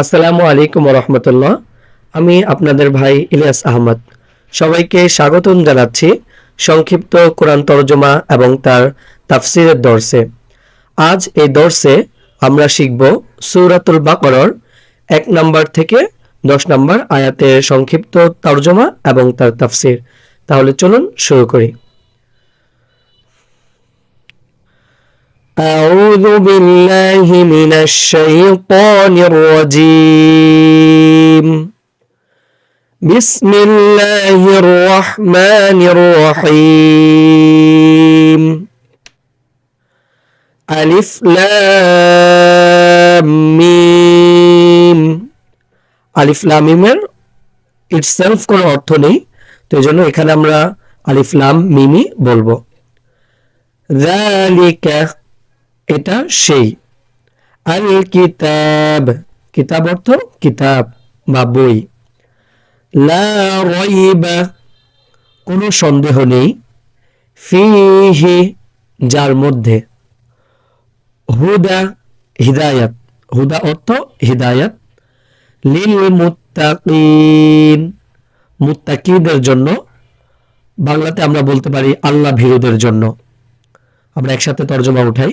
আসসালামু আলাইকুম রহমতুল্লাহ আমি আপনাদের ভাই ইলিয়াস আহমদ। সবাইকে স্বাগতম জানাচ্ছি সংক্ষিপ্ত কোরআন তরজমা এবং তার তাফসিরের দর্শে। আজ এই দর্শে আমরা শিখব সূরাতুল বাকরর এক নম্বর থেকে দশ নম্বর আয়াতের সংক্ষিপ্ত তরজমা এবং তার তাফসির। তাহলে চলুন শুরু করি। أعوذ بالله من الشيطان الرجيم بسم الله الرحمن الرحيم ألف لام ميم আলিফ লামিমের ইটসেলফ কোনো অর্থ নেই তো এই জন্য এখানে আমরা আলিফ লাম মিমি বলবো যালিকা এটা সেই। আল কিতাব কিতাব অর্থ কিতাব বা বই। লা কোনো সন্দেহ নেই। ফিহি, যার মধ্যে। হুদা, হিদায়াত। হুদা অর্থ হিদায়াত। লিল মুত্তাকিন মুত্তাকিদের জন্য। বাংলাতে আমরা বলতে পারি আল্লাহ ভীরুদের জন্য। আমরা একসাথে তর্জমা উঠাই।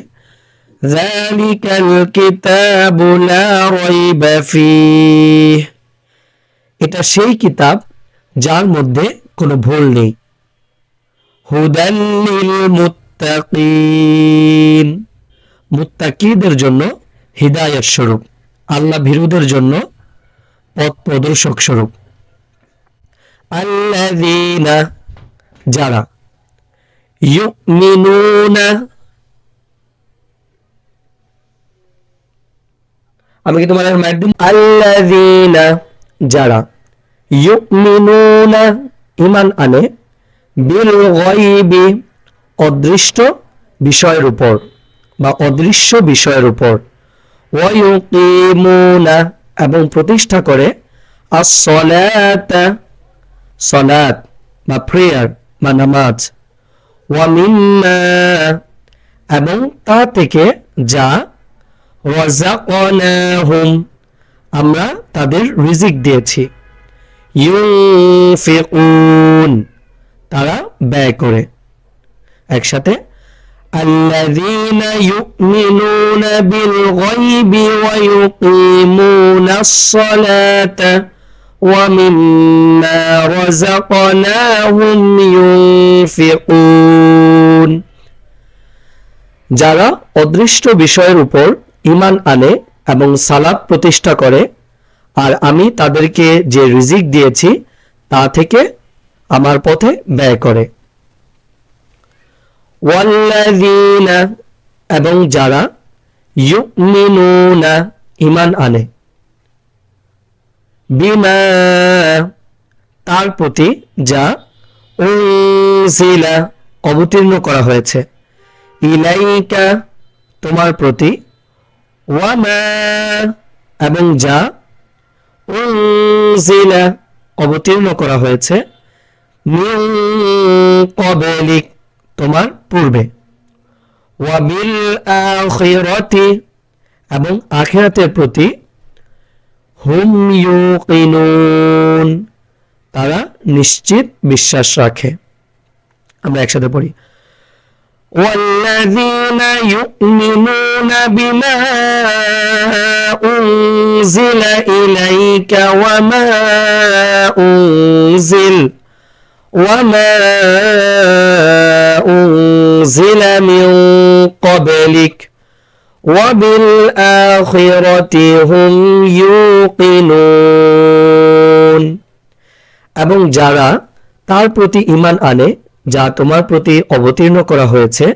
ذلك الكتاب لا ريب فيه এটা সেই কিতাব যার মধ্যে কোনো ভুল নেই হুদান লিল মুত্তাকিন মুত্তাকিদের জন্য হিদায়াত স্বরূপ আল্লাহ ভীরুদের জন্য পথ প্রদর্শক স্বরূপ আল্লাযীনা যারা ইউমিনুনা আমি কি তোমার ম্যাট দিন আল্লাযীনা, যারা ইউমিনুনা, ঈমান আনে, বিল গায়বি, অদৃষ্ট বিষয়ের উপর বা অদৃশ্য বিষয়ের উপর ওয়ায়ুকিমুনা এবং প্রতিষ্ঠা করে, আস-সলাতা, সলাত বা প্রেয়ার বা নামাজ, ওয়া মিম্মা এবং তা থেকে যা রাযাকনাহুম আমরা তাদের রিজিক দিয়েছি। ইউনফিকুন, তারা ব্যয় করে। একসাথে الذين يؤمنون بالغيب ويقيمون الصلاة ومما رزقناهم ينفقون যারা অদৃষ্ট বিষয়ের উপর ইমান আনে এবং সালাদ প্রতিষ্ঠা করে, আর আমি তাদেরকে যে রিজিক দিয়েছি, তা থেকে আমার পথে ব্যয় করে। এবং যারা ইমান আনে, বিমা তার প্রতি যা অবতীর্ণ করা হয়েছে, ইলাইকা তোমার প্রতি ওয়ামা এবং যা উনজিলা অবতীর্ণ করা হয়েছে মিন ক্বাবলিক তোমার পূর্বে ওয়াবিল আখিরাতি এবং আখিরাতের প্রতি হুম ইউকিনুন তারা নিশ্চিত বিশ্বাস রাখে আমরা একসাথে পড়ি والذين يؤمنون بما أنزل إليك وما أنزل وما أنزل من قبلك وبالآخرة هم يوقنون এবং যারা তার প্রতি ঈমান আনে যা তোমার প্রতি অবতীর্ণ করা হয়েছে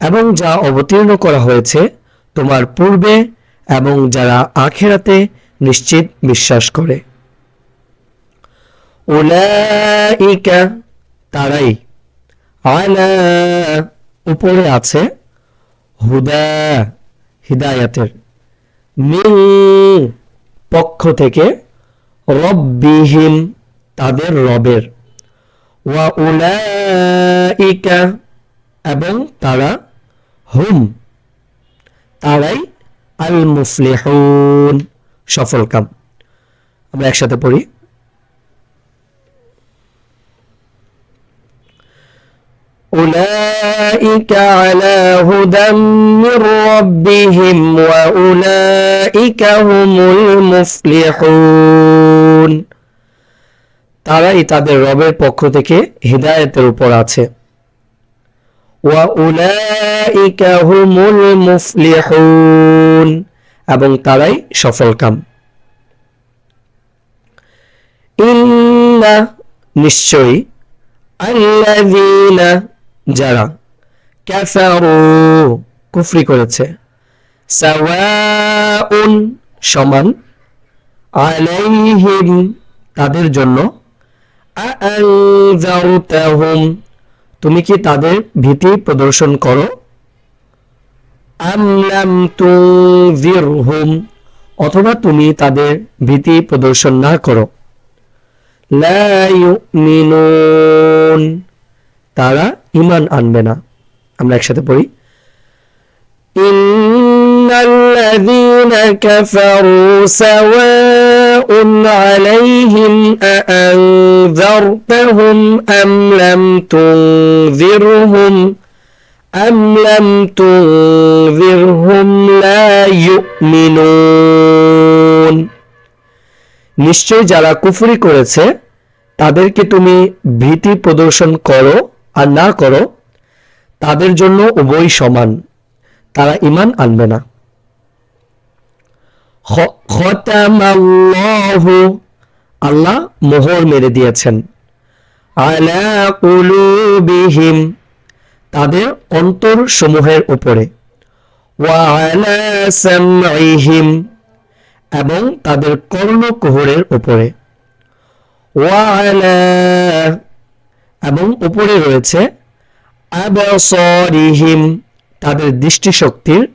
এবং যা অবতীর্ণ করা হয়েছে তোমার পূর্বে এবং যারা আখেরাতে নিশ্চিত বিশ্বাস করে। উলাইকা তারাই উপরে আছে হুদা, হিদায়াতের। মিন পক্ষ থেকে রব্বিহিম তাদের রবের। ওয়া উলাইকা এবং তারা হুম তারাই আল মুফলিহুন সফল কাম আমরা একসাথে পড়ি أولئك على هدى من ربهم وأولئك هم المفلحون তারাই তাদের রবের পক্ষ থেকে হৃদায়তের উপর আছে এবং তারাই সফলকাম ইন্না নিশ্চয়ই আল্লাযীনা যারা কাফারু কুফরি করেছে সমান আলাইহিম তাদের জন্য আনজারতাহুম তুমি কি তাদের ভীতি প্রদর্শন করো? অথবা তুমি তাদের ভীতি প্রদর্শন না করো। তারা ইমান আনবে না। আমরা একসাথে পড়ি। সাওয়াউন আলাইহিম আআনযারতাহুম আম লাম তুনযিরহুম আম লাম তুনযিরহুম লা ইউমিনুন নিশ্চয় যারা কুফরি করেছে, তাদেরকে তুমি ভীতি প্রদর্শন করো আর না করো, তাদের জন্য উভয় সমান। তারা ইমান আনবে না। আল্লাহ মোহর মেরে দিয়েছেন। আলা কুলুবিহিম, তাদের অন্তর সমূহের উপরে। ওয়া আলা সামঈহিম, এবং তাদের কর্ণকুহরের উপরে। ওয়া আলা, এবং উপরে রয়েছে, আবসরিহিম, তাদের দৃষ্টিশক্তির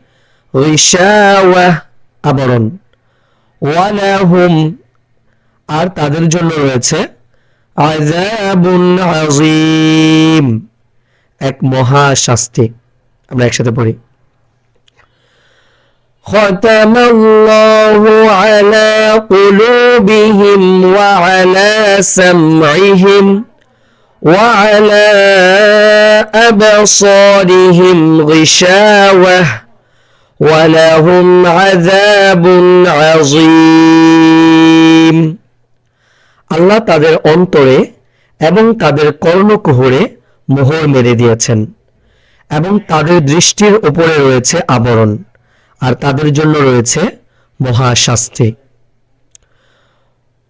রিশাওয়াহ। আবরণ ওয়ালাহুম আর তাদের জন্য রয়েছে আযাবুন আযীম এক মহা শাস্তি আমরা একসাথে পড়ি ختم الله على قلوبهم وعلى سمعهم وعلى أبصارهم غشاوة ولهم عذاب عظيم আল্লাহ তাদের অন্তরে এবং তাদের কর্ণকুহরে মোহর মেরে দিয়েছেন এবং তাদের দৃষ্টির উপরে রয়েছে আবরণ আর তাদের জন্য রয়েছে মহাশাস্তি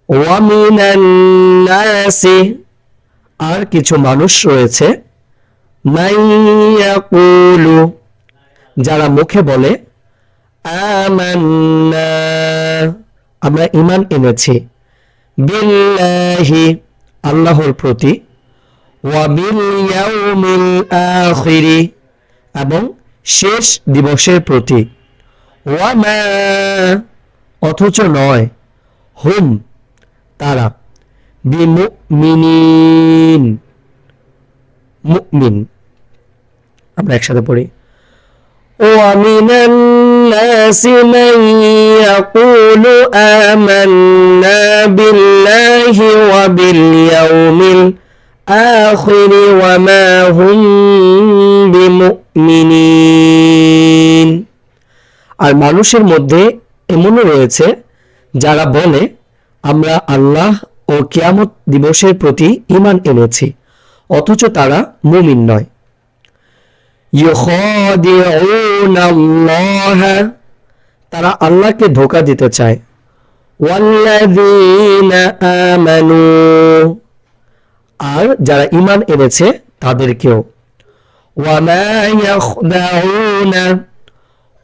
ওয়ামিনান নাসি আর কিছু মানুষ রয়েছে মাইয়াকুলু যারা মুখে বলে আমরা ইমান এনেছি। বিল্লাহি, আল্লাহর প্রতি। এবং শেষ দিবসের প্রতি। অথচ নয়, হুম, তারা। আমরা একসাথে পড়ি। ومن الناس من يقول آمنا بالله وباليوم الآخر وما هم بمؤمنين আর মানুষের মধ্যে এমনও রয়েছে যারা বলে আমরা আল্লাহ ও কিয়ামত দিবসের প্রতি ইমান এনেছি অথচ তারা মুমিন নয় ইউখাদিউনা আল্লাহ তারা আল্লাহকে ধোকা দিতে চায়। আর যারা ইমান এনেছে, তাদেরকেও।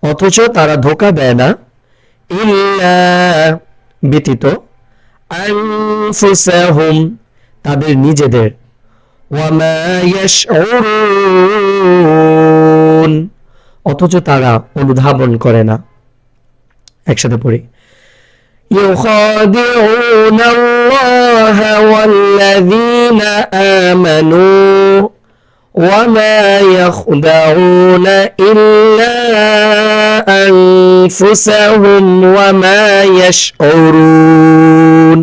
অথচ তারা ধোকা দেয় না। ব্যতীত তাদের নিজেদের। ওয়ামা ইয়াশউরুন অথচ তারা অনুধাবন করে না একসাথে পড়ি يخادعون الله والذين آمنوا وما يخدعون إلا أنفسهم وما يشعرون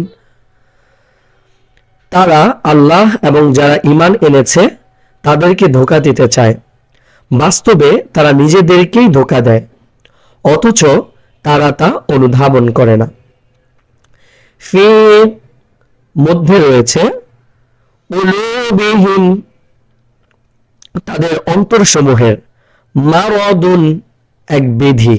তারা আল্লাহ এবং যারা ঈমান এনেছে, তাদেরকে ধোকা দিতে চায়। বাস্তবে তারা নিজেদেরকেই ধোকা দেয়, অথচ তারা তা অনুধাবন করে না। ফি মধ্যে রয়েছে, উলুবিহিম, তাদের অন্তরসমূহের মারদুন এক বিধি।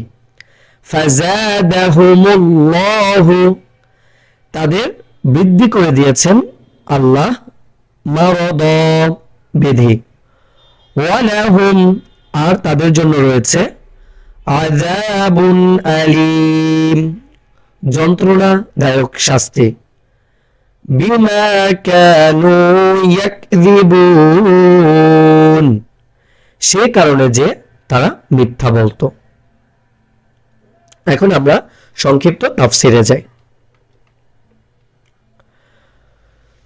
তাদের বৃদ্ধি করে দিয়েছেন আল্লাহ মারদ বিধি। ওয়ালাহুম, আর তাদের জন্য রয়েছে আযাবুন আলিম, যন্ত্রণাদায়ক শাস্তি। বিমা কানু ইয়াকযিবুন, সে কারণে যে তারা মিথ্যা বলতো। এখন আমরা সংক্ষিপ্ত তাফসিরে যাই।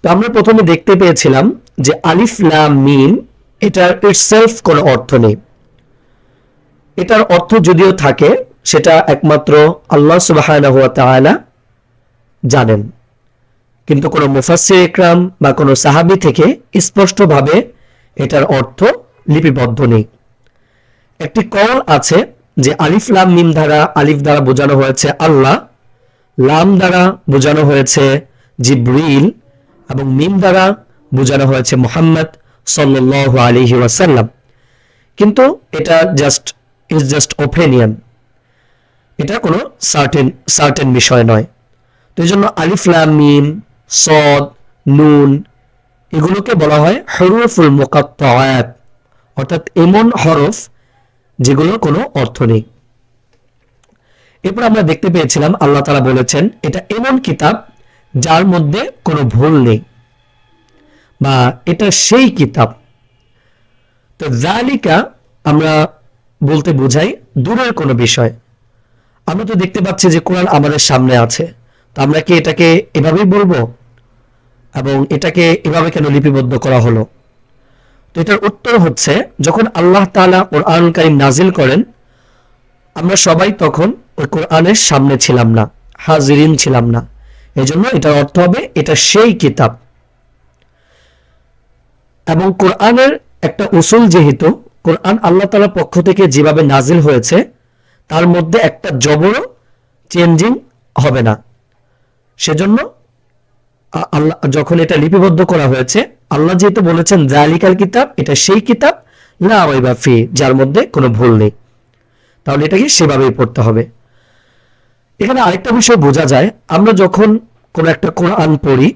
তো আমরা প্রথমে দেখতে পেয়েছিলাম যে আলিফ লাম মিম, এটার ইটসেলফ কোনো অর্থ নেই। এটার অর্থ যদিও থাকে, সেটা একমাত্র আল্লাহ তাআলা জানেন। কিন্তু কোনো মুফাসসির ইকরাম বা কোনো সাহাবী থেকে স্পষ্টভাবে এটার অর্থ লিপিবদ্ধ নেই। একটি কল আছে যে আলিফ লাম মিম দ্বারা, আলিফ দ্বারা বোঝানো হয়েছে আল্লাহ, লাম দ্বারা বোঝানো হয়েছে জিব্রিল এবং মিম দ্বারা বোঝানো হয়েছে মোহাম্মদ সাল্লাল্লাহু আলাইহি ওয়াসাল্লাম। কিন্তু এটা জাস্ট ইজ জাস্ট ওপেনিয়ন এটা কোনো সার্টেন সার্টেন বিষয় নয়। তো এই জন্য আলিফ, লাম, মিম, সদ, নুন এগুলোকে বলা হয় হরুফুল মুকাত্তায়াত। অর্থাৎ এমন হরফ যেগুলোর কোনো অর্থ নেই। এরপর আমরা দেখতে পেয়েছিলাম, আল্লাহ তারা বলেছেন, এটা এমন কিতাব যার মধ্যে কোনো ভুল নেই। বা এটা সেই কিতাব। তো জালিকা আমরা বলতে বোঝাই দূরের কোনো বিষয়। আমরা তো দেখতে পাচ্ছি যে কোরআন আমাদের সামনে আছে। তো আমরা কি এটাকে এভাবেই বলব? এবং এটাকে এভাবে কেন লিপিবদ্ধ করা হলো? তো এটার উত্তর হচ্ছে, যখন আল্লাহ তাআলা কোরআন কারিম নাজিল করেন, আমরা সবাই তখন ওই কোরআনের সামনে ছিলাম না, হাজিরিন ছিলাম না। এজন্য এটার অর্থ হবে, এটা সেই কিতাব। এবং কোরআনের একটা উসুল যেহেতু, কোরআন আল্লাহ তাআলার পক্ষ থেকে যেভাবে নাজিল হয়েছে, তার মধ্যে একটা জবরও চেঞ্জিং হবে না। সেজন্য আল্লাহ, যখন এটা লিপিবদ্ধ করা হয়েছে, আল্লাহ যেহেতু বলেছেন জালিকাল কিতাব এটা সেই কিতাব, লা বা ফি, যার মধ্যে কোনো ভুল নেই। তাহলে এটাকে সেভাবেই পড়তে হবে। এখানে আরেকটা বিষয় বোঝা যায়। আমরা যখন কোনো একটা কোরআন পড়ি,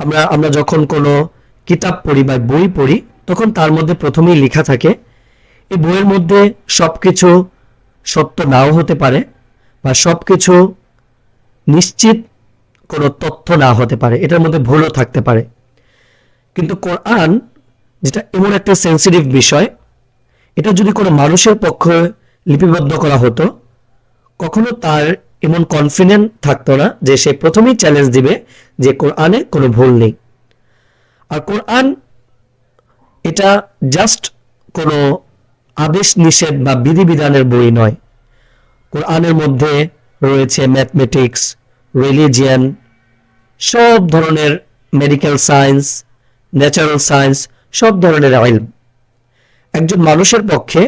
আমরা আমরা যখন কোনো কিতাব পড়ি বা বই পড়ি, তখন তার মধ্যে প্রথমেই লেখা থাকে, এই বইয়ের মধ্যে সবকিছু সত্য নাও হতে পারে বা সবকিছু নিশ্চিত কোনো তথ্য না হতে পারে, এটার মধ্যে ভুলও থাকতে পারে। কিন্তু কোরআন যেটা এমন একটা সেন্সিটিভ বিষয়, এটা যদি কোনো মানুষের পক্ষে লিপিবদ্ধ করা হতো কখনো তার এমন কনফিডেন্ট থাকতো না যে সে প্রথমেই চ্যালেঞ্জ দিবে যে কোরআনে কোনো ভুল নেই। আর কোরআন এটা জাস্ট কোনো আদেশ নিষেধ বা বিধিবিধানের বই নয়। কোরআনের মধ্যে রয়েছে ম্যাথমেটিক্স রিলিজিয়ান সব ধরনের মেডিকেল সায়েন্স ন্যাচারাল সায়েন্স সব ধরনের আইল। একজন মানুষের পক্ষে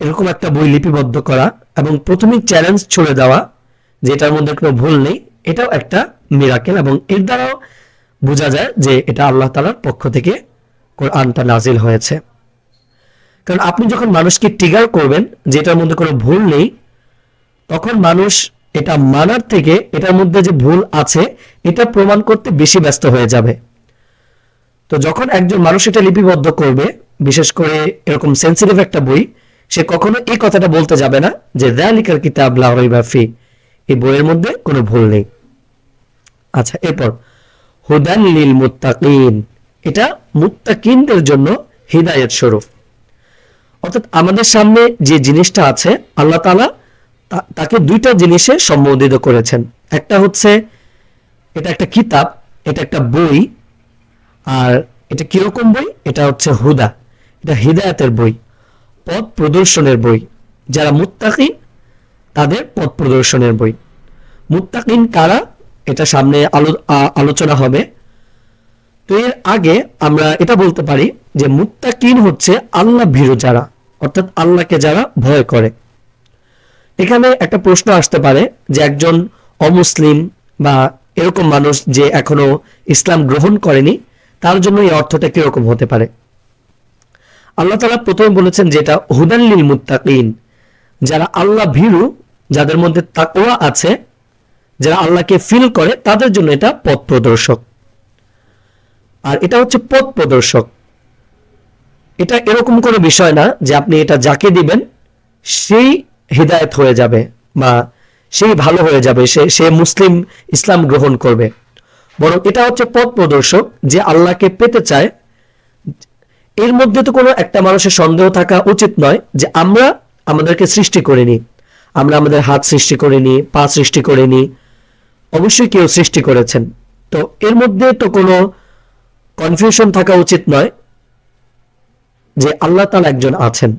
এরকম একটা বই লিপিবদ্ধ করা এবং প্রথমেই চ্যালেঞ্জ ছুড়ে দেওয়া, যেটার মধ্যে কোনো ভুল নেই, এটাও একটা মিরাকেল এবং এর দ্বারাও বোঝা যায় যে এটা আল্লাহ তালার পক্ষ থেকে কোরআনটা নাজিল হয়েছে। কারণ আপনি যখন মানুষকে ট্রিগার করবেন যে এটার মধ্যে কোনো ভুল নেই, তখন মানুষ এটা মানার থেকে এটার মধ্যে যে ভুল আছে, এটা প্রমাণ করতে বেশি ব্যস্ত হয়ে যাবে। তো যখন একজন মানুষ এটা লিপিবদ্ধ করবে, বিশেষ করে এরকম সেন্সিটিভ একটা বই সে কখনো এই কথাটা বলতে যাবে না যে দ্যালিকার কিতাব লা রাইবা ফি এই বইয়ের মধ্যে কোনো ভুল নেই। আচ্ছা এরপর, হুদান লিল মুত্তাকিন এটা মুত্তাকিনদের জন্য হিদায়াত স্বরূপ। অর্থাৎ আমাদের সামনে যে জিনিসটা আছে, আল্লাহ তালা তাকে দুইটা জিনিসে সম্বোধিত করেছেন। একটা হচ্ছে, এটা একটা কিতাব, এটা একটা বই, আর এটা কীরকম বই? এটা হচ্ছে হুদা। এটা হিদায়াতের বই। পথ প্রদর্শনের বই। যারা মুত্তাকিন তাদের পথ প্রদর্শনের বই। মুত্তাকিন কারা? এটা সামনে আলো আলোচনা হবে। তো এর আগে আমরা এটা বলতে পারি যে মুত্তাকিন হচ্ছে আল্লাহ ভীরু যারা, অর্থাৎ আল্লাহকে যারা ভয় করে। এখানে একটা প্রশ্ন আসতে পারে যে একজন অমুসলিম বা এরকম মানুষ যে এখনও ইসলাম গ্রহণ করেনি, তার জন্য এই অর্থটা কীরকম হতে পারে? আল্লাহ তালা প্রথমে বলেছেন যেটা হুদাল্লিল মুত্তাকিন। যারা আল্লাহ ভীরু, যাদের মধ্যে তাকওয়া আছে, যারা আল্লাহকে ফিল করে, তাদের জন্য এটা পথ প্রদর্শক। আর এটা হচ্ছে পথ প্রদর্শক। এটা এরকম কোনো বিষয় না যে আপনি এটা যাকে দিবেন, সেই হৃদায়ত হয়ে যাবে বা সেই ভালো হয়ে যাবে, সে সে মুসলিম ইসলাম গ্রহণ করবে। বরং এটা হচ্ছে পথ প্রদর্শক যে আল্লাহকে পেতে চায় এর মধ্যে তো কোনো একটা মানুষের সন্দেহ থাকা উচিত নয় যে আমরা আমাদেরকে সৃষ্টি করিনি। আমরা আমাদের হাত সৃষ্টি করিনি, পা সৃষ্টি করিনি, অবশ্যই কেউ সৃষ্টি করেছেন। তো এর মধ্যে তো কোনো কনফিউশন থাকা উচিত নয় যে আল্লাহ তালা একজন আছেন।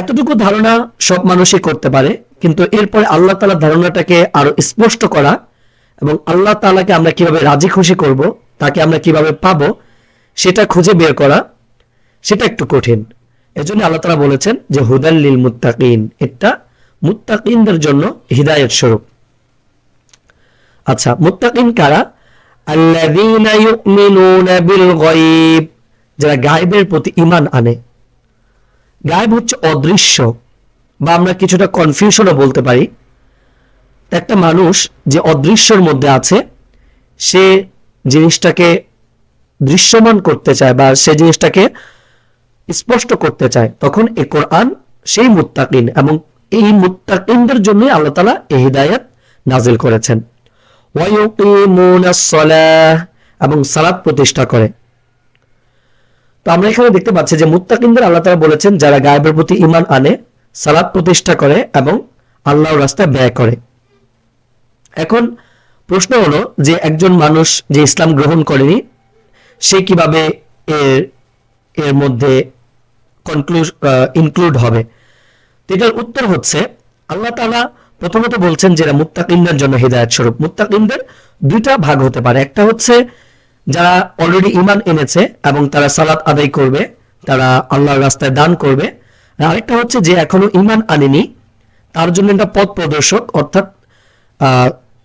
এতটুকু ধারণা সব মানুষই করতে পারে, কিন্তু এরপরে আল্লাহ তালার ধারণাটাকে আরও স্পষ্ট করা এবং আল্লাহ তালাকে আমরা কীভাবে রাজি খুশি করব, তাকে আমরা কীভাবে পাবো সেটা খুঁজে বের করা, সেটা একটু কঠিন। এজন্য আল্লাহ তাআলা বলেছেন যে হুদাল্লিল মুত্তাকিন এটা মুত্তাকিনদের জন্য হিদায়ত স্বরূপ। আচ্ছা মুত্তাকিন কারা? যারা গায়েবের প্রতি ঈমান আনে। গায়েব হচ্ছে অদৃশ্য, বা আমরা কিছুটা কনফিউশনও বলতে পারি। একটা মানুষ যে অদৃশ্যের মধ্যে আছে, সে জিনিসটাকে দৃশ্যমান করতে চায় বা সে জিনিসটাকে স্পষ্ট করতে চায়, তখন এ কোরআন সেই মুত্তাকিন এবং এই মুত্তাকিনদের জন্যই আল্লাহ তালা এই হিদায়াত নাজিল করেছেন। এবং সালাত প্রতিষ্ঠা করে। তো আমরা এখানে দেখতে পাচ্ছি যে মুত্তাকিনদের আল্লাহ তাআলা বলেছেন, যারা গায়েবের প্রতি ঈমান আনে, সালাত প্রতিষ্ঠা করে এবং আল্লাহর রাস্তায় ব্যয় করে। এখন প্রশ্ন হলো যে একজন মানুষ যে ইসলাম গ্রহণ করেনি সে কীভাবে এর এর মধ্যে কনক্লুড ইনক্লুড হবে? এটার উত্তর হচ্ছে, আল্লাহ তাআলা প্রথমত বলছেন যে এরা মুত্তাকিনদের জন্য হিদায়াত স্বরূপ। মুত্তাকিনদের দুইটা ভাগ হতে পারে। একটা হচ্ছে যারা অলরেডি ইমান এনেছে এবং তারা সালাত আদায় করবে, তারা আল্লাহর রাস্তায় দান করবে। আর আরেকটা হচ্ছে যে এখনও ইমান আনেনি, তার জন্য একটা পথ প্রদর্শক, অর্থাৎ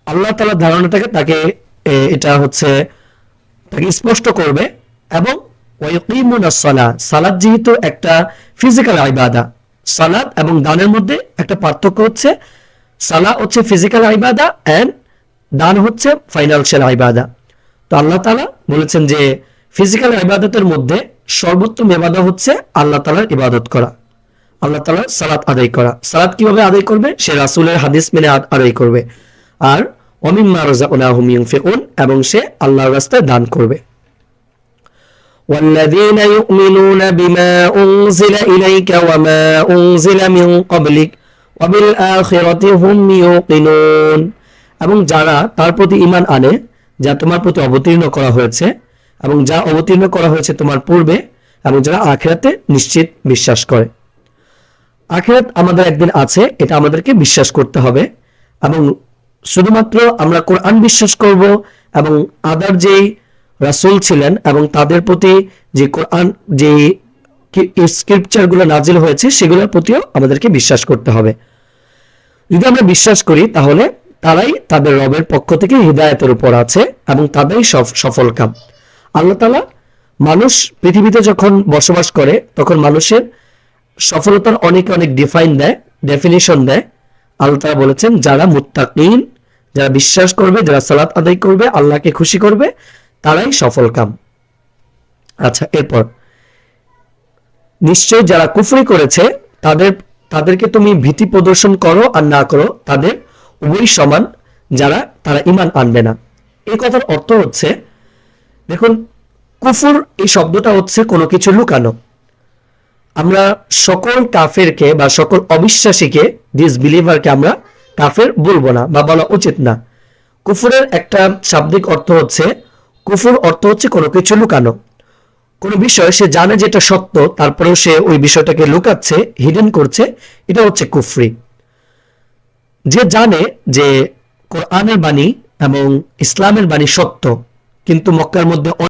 আল্লাহ তালার ধারণাটাকে তাকে এটা হচ্ছে তাকে স্পষ্ট করবে এবং সালাদ যেহেতু একটা ফিজিক্যাল আইবাদা সালাদ এবং দানের মধ্যে একটা পার্থক্য হচ্ছে, সালাহ হচ্ছে ফিজিক্যাল আইবাদা অ্যান্ড দান হচ্ছে আইবাদা তো আল্লাহ তাআলা বলেছেন যে ফিজিক্যাল ইবাদতের মধ্যে সর্বোত্তম ইবাদত হচ্ছে আল্লাহ তাআলার ইবাদত করা। আল্লাহ তাআলার সালাত আদায় করা। সালাত কীভাবে আদায় করবে? সে রাসূলের হাদিস মেনে আদায় করবে। আর অমিম্মা রাযাকনাহুম ইউনফিকুন এবং সে আল্লাহর রাস্তায় দান করবে والذين يؤمنون بما أنزل إليك وما أنزل من قبلك وبالآخرة هم يوقنون এবং যারা তার প্রতি ঈমান আনে যা তোমার প্রতি অবতীর্ণ করা হয়েছে এবং যা অবতীর্ণ করা হয়েছে তোমার পূর্বে এবং যারা আখেরাতে নিশ্চিত বিশ্বাস করে আখেরাত আমাদের একদিন আছে এটা আমাদেরকে বিশ্বাস করতে হবে এবং শুধুমাত্র আমরা কোরআন বিশ্বাস করব এবং আদার যেই রাসুল ছিলেন এবং তাদের প্রতি যে কোরআন, যে স্ক্রিপচারগুলো নাজিল হয়েছে, সেগুলোর প্রতিও আমাদেরকে বিশ্বাস করতে হবে। যদি আমরা বিশ্বাস করি, তাহলে তারাই তাদের রবের পক্ষ থেকে হৃদায়তের উপর আছে এবং তাদেরই সফ- সফল কাম। আল্লাহ তালা মানুষ পৃথিবীতে যখন বসবাস করে, তখন মানুষের সফলতার অনেক অনেক ডিফাইন দেয় ডেফিনিশন দেয়। আল্লাহ তালা বলেছেন, যারা মুত্তাকিন যারা বিশ্বাস করবে, যারা সালাত আদায় করবে, আল্লাহকে খুশি করবে, তারাই সফল কাম। আচ্ছা এরপর। নিশ্চয় যারা কুফরি করেছে, তাদের, তাদেরকে তুমি ভীতি প্রদর্শন করো আর না করো, তাদের উভয় সমান, যারা, তারা ইমান আনবে না। এই কথার অর্থ হচ্ছে, দেখুন, কুফুর এই শব্দটা হচ্ছে কোনো কিছু লুকানো। আমরা সকল কাফেরকে বা সকল অবিশ্বাসীকে ডিসবিলিভারকে আমরা কাফের বলব না বা বলা উচিত না। কুফুরের একটা শাব্দিক অর্থ হচ্ছে, কুফুর অর্থ হচ্ছে কোনো কিছু লুকানো। কোনো বিষয় সে জানে যেটা সত্য, তারপরেও সে ওই বিষয়টাকে লুকাচ্ছে হিডেন করছে, এটা হচ্ছে কুফরি। যে জানে যে কোরআনের বাণী এবং ইসলামের বাণী সত্য, কিন্তু মক্কার মধ্যে